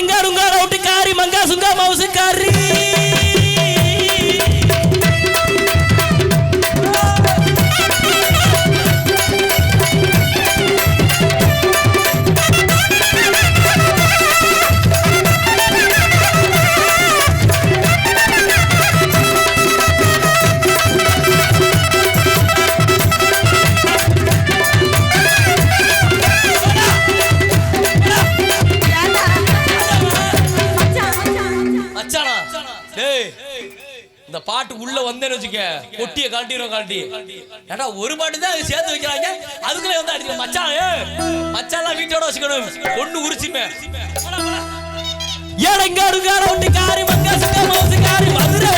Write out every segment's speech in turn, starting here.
ఎంగారుంగా రౌటి కారి Manga Sunga మౌసి Carey இந்த பாட்டு உள்ள வந்தேன்னு வச்சுக்க. கொட்டிய காட்டிடும் காட்டி ஏன்னா ஒரு பாட்டு தான் சேர்த்து வைக்கிறாங்க. அதுக்குள்ள வந்து அடிக்கணும் மச்சான் மச்சான் மச்சான்லாம் வீட்டோட வச்சுக்கணும். ஒண்ணு உரிச்சுமே. ஏடங்காடுகார காரி மக்கா சுக்கா காரி மதுரை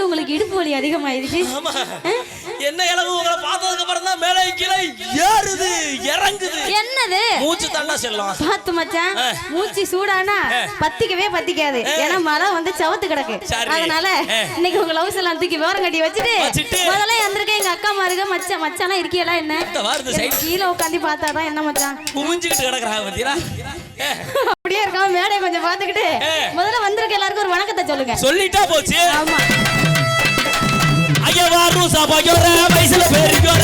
இல்லையோ உங்களுக்கு இடுப்பு வலி அதிகமாயிருச்சு என்ன இளவு உங்களை பார்த்ததுக்கு அப்புறம் தான் மேலே கீழே ஏறுது இறங்குது. என்னது? மூச்சு தண்டா செல்லும். பாத்து மச்சான். மூச்சு சூடானா பத்திக்கவே பத்திக்காது. ஏன்னா மரம் வந்து சவத்து கிடக்கு. அதனால. இன்னைக்கு உங்க லவ்ஸ் எல்லாம் தூக்கி விவரம் கட்டி வச்சுட்டு. முதல்ல எந்திருக்க எங்க அக்கா மாருக மச்சான் மச்சானா இருக்கியலா என்ன? கீழே உட்காந்து பார்த்தாதான் என்ன மச்சான்? குமிஞ்சுக்கிட்டு கிடக்குறாங்க பாத்தீங்களா அப்படியே இருக்காம மேடையை கொஞ்சம் பாத்துக்கிட்டு. முதல்ல வந்திருக்க எல்லாருக்கும் ஒரு வணக்கத்தை சொல்லுங்க. சொல்லிட்டா போச்சு. ஆமா. ஐயவாரும் சபையோர வயசுல பெருகியோர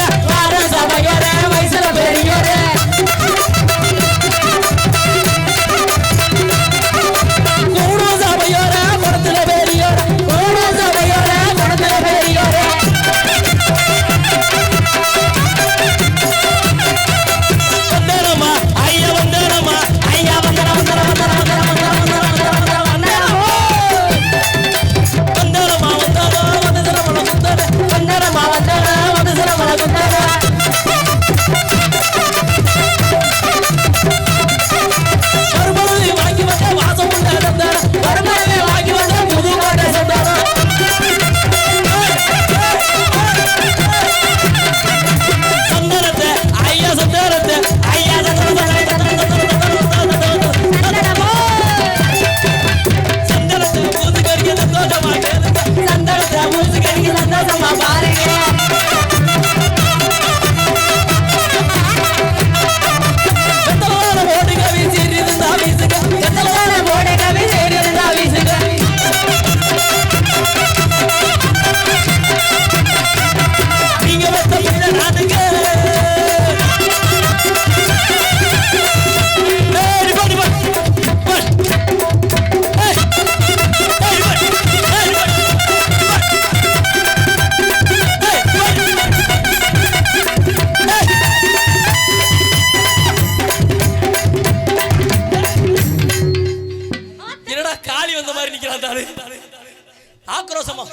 ஆக்ரோஷமா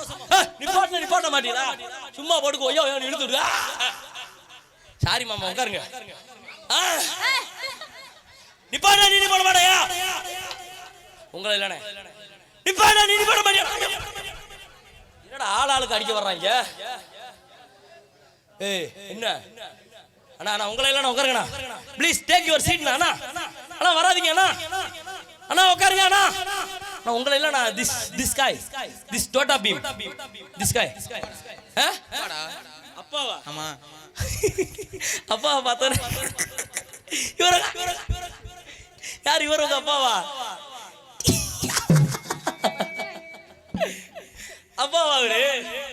நிப்பாட்ட நிப்பாட்ட மாட்டீங்களா சும்மா போட்டுக்கோ. ஐயோ ஐயோ இழுத்து சாரி மாமா உட்காருங்க. ஆ. நிப்பாட்ட நீ நிப்பாட மாட்டியா? உங்களை இல்லனே. நிப்பாட்ட நீ நிப்பாட மாட்டியா? என்னடா ஆள் ஆளுக்கு அடிக்க வர்றாங்க? ஏய் என்ன? அண்ணா அண்ணா உங்களை இல்லைண்ணா உட்காருங்கண்ணா ப்ளீஸ் டேக் யுவர் சீட் அண்ணா. அண்ணா வராதீங்க அண்ணா. அண்ணா உட்காருங்க அண்ணா. நான் உங்களை எல்லாம் நான் this this guy this Chhota Bheem this guy அப்பாவா? ஆமா. அப்பாவா பார்த்தோம் இவர யார் இவர் உங்க அப்பாவா? அப்பாவா அவரு?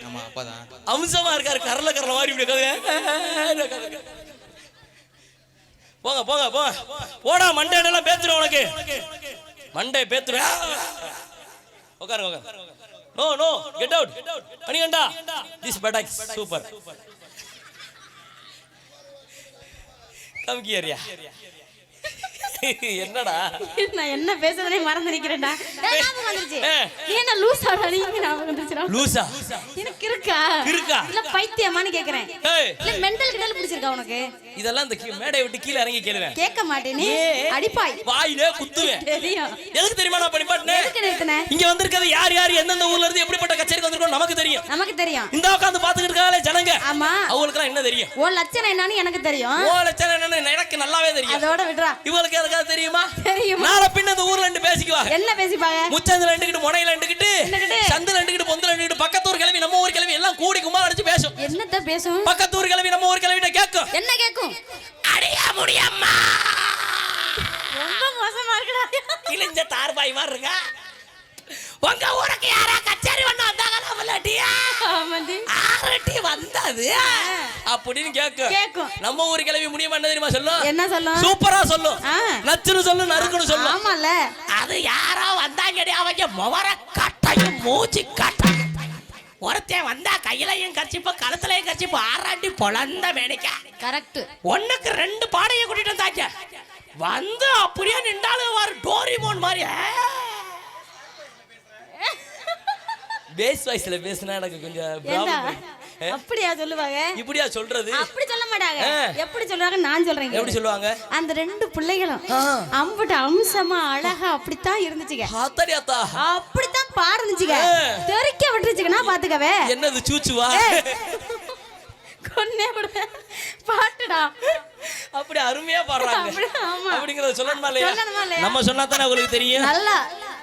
ஆமா அப்பா தான் அம்சமா இருக்காரு. கரல கரல மாதிரி இப்படி கதை போங்க போங்க போங்க. போடா மண்டே எல்லாம் பேத்துரும் உனக்கு. மண்டே பேத்துரும் உட்காருங்க உட்காரு நோ நோ கெட் அவுட் மணிகண்டா திஸ் பட்டாக்ஸ் சூப்பர் கம்கியரியா என்னடா? நான் என்ன பேசுறதே மறந்து நிக்கிறேன்டா. ஞாபகம் வந்துருச்சு. ஏன்னா லூஸ் ஆடா நீங்க ஞாபகம் வந்துருச்சுடா? லூசா. எனக்கு இருக்கா? இருக்கா? இல்ல பைத்தியமான்னு கேக்குறேன். இல்ல மெண்டல் கிண்டல் பிடிச்சிருக்கா உனக்கு? இதெல்லாம் இந்த மேடையை விட்டு கீழே இறங்கி கேளுவேன். கேட்க மாட்டேனே? அடிப்பாய். வாயிலே குத்துவேன். தெரியும். எதுக்கு தெரியுமா நான் பண்ணிப்பாட்டேன் எதுக்கு நிறுத்தின இங்க வந்திருக்கிறது யார் யார் எந்தெந்த ஊர்ல இருந்து எப்படிப்பட்ட கச்சேரிக்கு வந்திருக்கோம் நமக்கு தெரியும். நமக்கு தெரியும். இந்த உட்காந்து பாத்துக்கிட்டு இருக்காங்களே ஜனங்க. ஆமா. அவங்களுக்குலாம் என்ன தெரியும்? உன் லட்சணம் என்னன்னு எனக்கு தெரியும். ஓ லட்சம் என்னன்னு எனக்கு நல்லாவே தெரியும். அதோட விடுறா. இவங்களுக்கு எதுக்காவது தெரியுமா? தெரியுமா? நாளை பின்ன இந்த ஊர்ல ரெண்டு பேசிக்குவாங்க என்ன பேசிப்பாங்க? முச்சந்தில ரெண்டுக்கிட்டு முனையில ரெண்டுக்கிட்டு. சந்தில ரெண்டுக்கிட்டு பொந்துல ரெண்டுக்கிட்டு பக்கத்தூர் கிளவி நம்ம ஊர் கிளவி எல்லாம் கூடி கும்மா அடிச்சு பேசும். என்னத்த பேசும்? பக்கத்தூர் கிளவி நம்ம ஊர் கிளவிட்ட கேட்கும். என்ன கேக்கும் அடியா முடியம்மா. ரொம்ப மோசமா இருக்குடா. கிழிஞ்ச தார்பாய் மாதிரி இருக்கா உங்க ஊருக்கு யாரா கச்சேரி பண்ண வந்தாங்களா முல்லாட்டியா ஆரட்டி வந்தது. அப்படின்னு கேட்கும் கேக்கும். நம்ம ஊர் கிளவி முடியுமா என்ன தெரியுமா சொல்லும் என்ன சொல்லும்? சூப்பரா சொல்லும். நச்சுன்னு சொல்லும் நறுக்குன்னு சொல்லும் ஆமால அது யாரோ வந்தாங்கடி அவங்க முவர கட்டையும் மூச்சு கட்டை ஒருத்தன் வந்தா கையிலையும் கச்சிப்பு கழுத்துலையும் கச்சிப்பு ஆறாண்டி பொழந்த மேனிக்க கரெக்ட் ஒண்ணுக்கு ரெண்டு பாடையை கூட்டிட்டு வந்தாங்க. வந்து அப்படியே நின்றாலும் ஒரு டோரிமோன் மாதிரி பேஸ் வாய்ஸ்ல பேசினா எனக்கு கொஞ்சம்? அப்படியா சொல்லுவாங்க? இப்படியா சொல்றது? அப்படி சொல்ல மாட்டாங்க. எப்படி சொல்றாங்க? நான் சொல்றேன் எப்படி சொல்லுவாங்க? அந்த ரெண்டு பிள்ளைகளும். அம்புட்டு அம்சமா அழகா அப்படித்தான் இருந்துச்சுங்க. அப்படித்தான் பாருந்துச்சுங்க ஆ. தெறிக்க விட்டுருச்சுங்கன்னா பாத்துக்கவே. என்னது சூச்சுவா. கொன்னே விடுவேன் பாட்டுடா. அப்படி அருமையா பாடுறாங்க. அப்படிங்கறத சொல்லணுமா இல்லையா? நம்ம சொன்னா தானே உங்களுக்கு தெரியும்? நல்லா.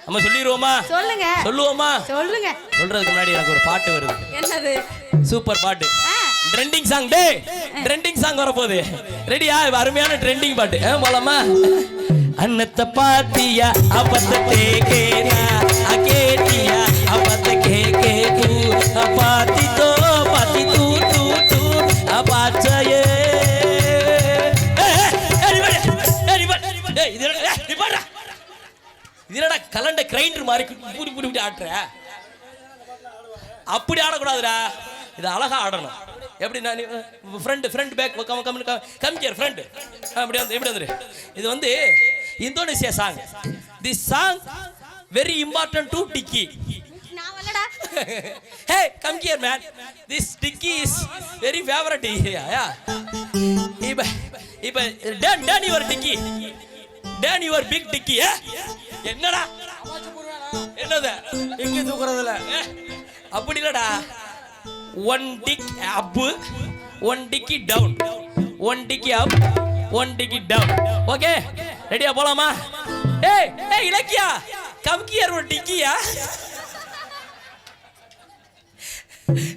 நம்ம சொல்லிடுவோமா? சொல்லுங்க. சொல்லுவோமா? சொல்லுங்க. சொல்றதுக்கு முன்னாடி எனக்கு ஒரு பாட்டு வருது. என்னது? சூப்பர் பாட்டு. ட்ரெண்டிங் சாங் டே ட்ரெண்டிங் சாங் வரப்போகுது. ரெடியா அருமையான ட்ரெண்டிங் பாட்டு. ஆ, போலாமா? அன்னத்தை பாத்தியா? அப்பத்த கேக்கேனா அகேட்டியா அப்பத்த கேக்கே கூ. பாத்தி தோ பாத்தி தூ தூ. தூ அபாச்சயே இது என்னடா கலண்ட கிரைண்டர் மாதிரி புடி புடி ஆட்டுற? அப்படி ஆடக்கூடாதுடா. இது அழகா ஆடணும். எப்படி நான் front front back come come come here front அப்படி வந்து எப்படி வந்துரு. இது வந்து Indonesia song this song very important to dickey hey come here man this dickey is very favourite இப்ப இப்ப டன் டன் யுவர் டிக்கி டன் யுவர் பிக் டிக்கி என்னடா என்னது இங்க தூக்குறதுல அப்படி இல்லடா ஒன் டிக் அப் ஒன் டிக்கி டவுன் ஒன் டிக்கி அப் ஒன் டிக்கி டவுன் ஓகே ரெடியா போலாமா ஏய் ஏய் இலக்கியா கம்கியர் ஒரு டிக்கியா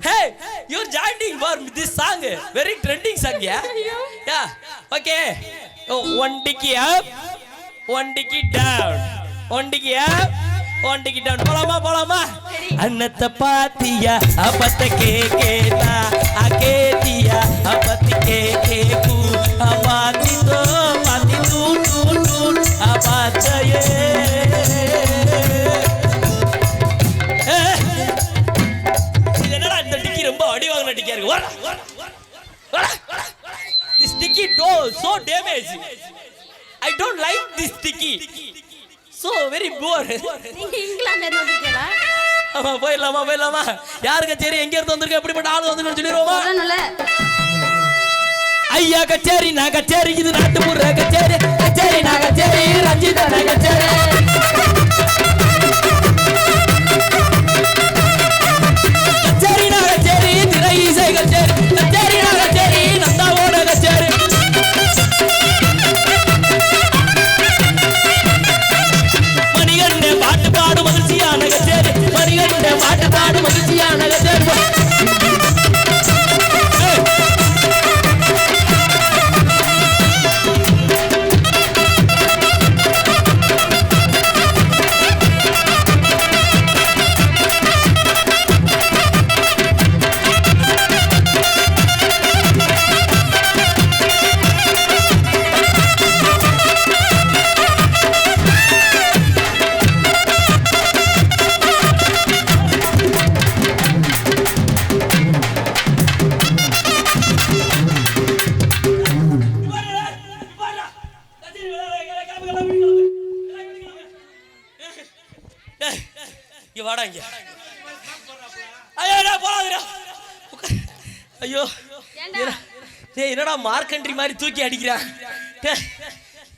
Hey, you're joining for this song. Very trending song, yeah? Yeah. Okay. Oh, one dicky up, one dicky ஒண்டிக்கியா? ஒண்டிக்கிட்டான். போலாமா போலாமா? அன்னத்தை பாத்தியா? அப்பத்த கேக்கேதா? அகேத்தியா அப்பத்தி கேக்கே நீங்க இருந்து வந்திருக்கீங்களா? ஆமா போயிடலாமா போயிடலாமா? யாரு கச்சேரி? எங்க இருந்து வந்திருக்க? எப்படிப்பட்ட ஆள் வந்து சொல்லிடுவோமா ஐயா கச்சேரி நான் கச்சேரி இது நாட்டுப்புற கச்சேரி. இங்க வாடா இங்க. ஐயோ உட்காரு. ஐயோ. என்னடா- டேய் என்னடா மார்க்கண்ட்ரி மாதிரி தூக்கி அடிக்கிறான் டேய்,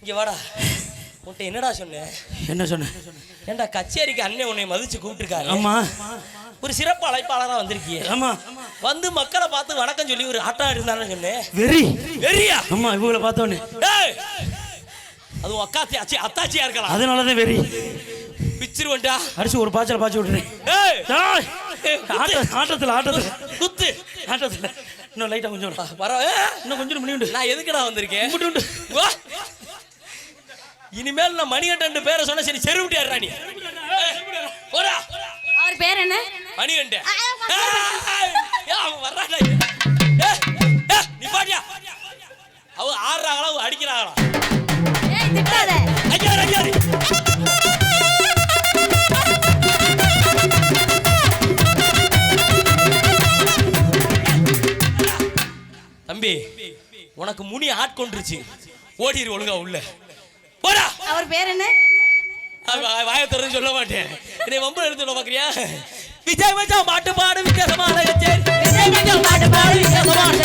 இங்க வாடா. உன்கிட்ட என்னடா சொன்னேன்? என்ன சொன்ன? ஏன்டா கச்சேரிக்கு அண்ணன் உன்னை மதிச்சு கூப்பிட்டுருக்காரு? ஆமா. ஒரு சிறப்பு அழைப்பாளரா வந்திருக்கியே. ஆமா. வந்து மக்களை பார்த்து வணக்கம் சொல்லி ஒரு ஆட்டம் இருந்தாலும் சொன்னேன். வெறி. வெறியா? ஆமா இவங்கள பார்த்தோன்னே டேய் அது அக்காச்சி அச்சி அத்தாச்சியா இருக்கலாம். அதனாலதான் வெறி. பிச்சிருவன்டா அடிச்சு ஒரு பாய்ச்சல் பாய்ச்சி விட்டுறேன் ஆட்டத்துல ஆட்டத்துல குத்து. ஆட்டத்துல. இன்னும் லைட்டா கொஞ்சம். பரவாயில்ல இன்னும் கொஞ்சம் மணி உண்டு நான் எதுக்குடா வந்திருக்கேன்? உண்டு, உண்டு. வா. இனிமேல் நான் மணிகண்டன் பேரை சொன்ன சரி செருவிட்டு ஏறுடா நீ. போடா. அவர் பேர் என்ன? மணிகண்டன். அவன் வர்றான்டா. ஏய், ஏய், நிப்பாட்டியா அவ ஆடுறாங்களா அவ அடிக்கிறாங்களா ஏய் திட்டாத. ஐயா ஐயா உனக்கு முனி ஆட்கொண்டுருச்சு ஓடிரு ஒழுங்கா உள்ள. போடா. அவர் பேர் என்ன? வாய திறந்து சொல்ல மாட்டேன். என்னை வம்பு எடுத்து சொல்ல பாக்குறியா? விஜய் மச்சான் பாட்டு பாடு வித்தியாசமான விஜய் மச்சான் பாட்டு பாடு வித்தியாசமான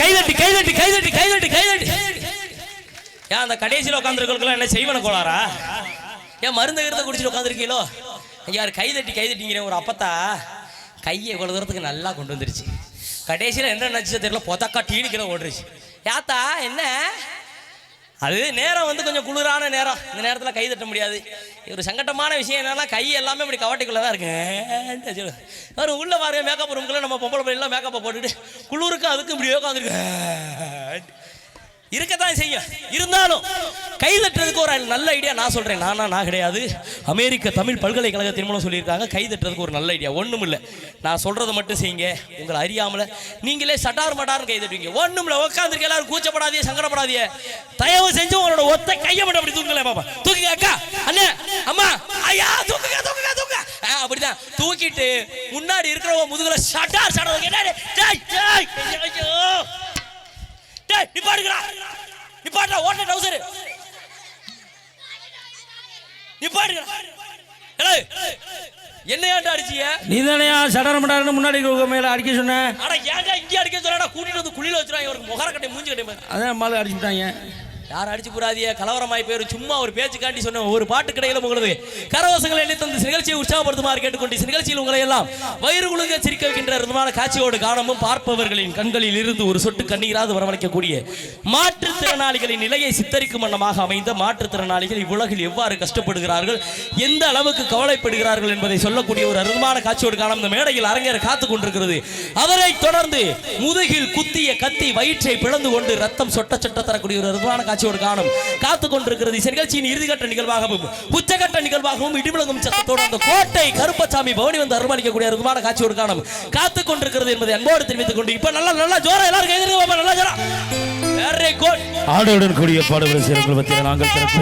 கைதட்டி கைதட்டி கைதட்டி கைதட்டி கைதட்டி ஏன் அந்த கடைசியில் உட்காந்துருக்கலாம் என்ன செய்வன கோளாரா ஏன் மருந்து கிருந்த குடிச்சிட்டு உட்காந்துருக்கீங்களோ யார் கைதட்டி கைதட்டிங்கிற ஒரு அப்பத்தா கையை இவ்வளோ தூரத்துக்கு நல்லா கொண்டு வந்துருச்சு. கடைசியில் என்ன நினச்சி தெரியல பொத்தக்கா டீனிக்கிற ஓடுருச்சு. யாத்தா என்ன? அது நேரம் வந்து கொஞ்சம் குளிரான நேரம். இந்த நேரத்தில் கை தட்ட முடியாது. ஒரு சங்கட்டமான விஷயம் என்னன்னா கை எல்லாமே இப்படி கவாட்டிக்குள்ளே தான் இருக்கு வரும் உள்ளே பாருங்க மேக்கப் ரூம்குள்ளே நம்ம பொம்பளை பிள்ளை மேக்கப்பை போட்டுட்டு குளிருக்கு அதுக்கும் இப்படியே உட்காந்துருக்கு இருக்கத்தான் செய்யும் இருந்தாலும் கை தட்டுறதுக்கு ஒரு நல்ல ஐடியா நான் சொல்கிறேன் நானா நான் கிடையாது. அமெரிக்க தமிழ் பல்கலைக்கழகத்தின் மூலம் சொல்லியிருக்காங்க கை தட்டுறதுக்கு ஒரு நல்ல ஐடியா ஒன்றும் இல்லை. நான் சொல்றதை மட்டும் செய்யுங்க. உங்களை அறியாமல நீங்களே சட்டார் மட்டார்னு கை தட்டுவீங்க ஒண்ணும் உட்காந்துருக்க எல்லாரும் கூச்சப்படாதே சங்கடப்படாதே. தயவு செஞ்சு உங்களோட ஒத்த கையை மட்டும் அப்படி தூங்கல பாப்பா தூக்குங்க அக்கா. அண்ணே அம்மா. ஐயா தூக்குங்க தூக்குங்க தூக்குங்க. அப்படிதான். தூக்கிட்டு முன்னாடி இருக்கிறவங்க முதுகுல சட்டார் சட்டார் டேய் நிப்பாடுங்கடா நிப்பாடுடா ஓட்ட டவுசர் நிப்பாடுங்கடா ஏய் என்னையாண்டா அடிச்சீங்க நீ தானேயா சடரமடாருன்னு முன்னாடி மேல அடிக்க சொன்ன? அட ஏன்டா இங்கே அடிக்க சொல்லடா கூட்டிட்டு வந்து குழியில வச்சிருவாங்க. இவருக்கு முகர கட்டை மூஞ்சி கட்டை அதான் மாலை அடிச்சு விட்டாங்க யார் அடிச்சு புறாதிய கலவரமாய் போயிரு. சும்மா ஒரு பேச்சு காட்டி சொன்ன ஒரு பாட்டு கிடையில உங்களது கரவசங்களை எண்ணி தந்து நிகழ்ச்சியை உற்சாகப்படுத்துமாறு கேட்டுக்கொண்டு நிகழ்ச்சியில் உங்களை எல்லாம் வயிறு குழுங்க சிரிக்க வைக்கின்ற விதமான காட்சியோடு காணமும் பார்ப்பவர்களின் கண்களில் இருந்து ஒரு சொட்டு கண்ணீராது வரவழைக்கக்கூடிய மாற்றுத்திறனாளிகளின் நிலையை சித்தரிக்கும் வண்ணமாக அமைந்த மாற்றுத்திறனாளிகள் இவ்வுலகில் எவ்வாறு கஷ்டப்படுகிறார்கள் எந்த அளவுக்கு கவலைப்படுகிறார்கள் என்பதை சொல்லக்கூடிய ஒரு அருமான காட்சியோடு காணும் இந்த மேடையில் அரங்கேற காத்துக் கொண்டிருக்கிறது. அவரை தொடர்ந்து முதுகில் குத்திய கத்தி வயிற்றை பிளந்து கொண்டு ரத்தம் சொட்ட சொட்ட தரக்கூடிய ஒரு காட்சி காட்சியோடு காணும். காத்து கொண்டிருக்கிறது இந்த நிகழ்ச்சியின் இறுதிக்கட்ட நிகழ்வாகவும் உச்சகட்ட நிகழ்வாகவும் இடிமுழங்கும் சத்தத்தோடு அந்த கோட்டை கருப்பசாமி பவனி வந்து அருமளிக்கக்கூடிய அருமான காட்சியோடு காணும். காத்து கொண்டிருக்கிறது என்பதை அன்போடு தெரிவித்துக் கொண்டு இப்ப நல்லா நல்லா ஜோரா எல்லாரும் கேட்கறது நல்லா ஜோரா. வெரி ஆடோடன் கூடிய பாடுபட சிறப்பு பற்றிய நாங்கள் சிறப்பு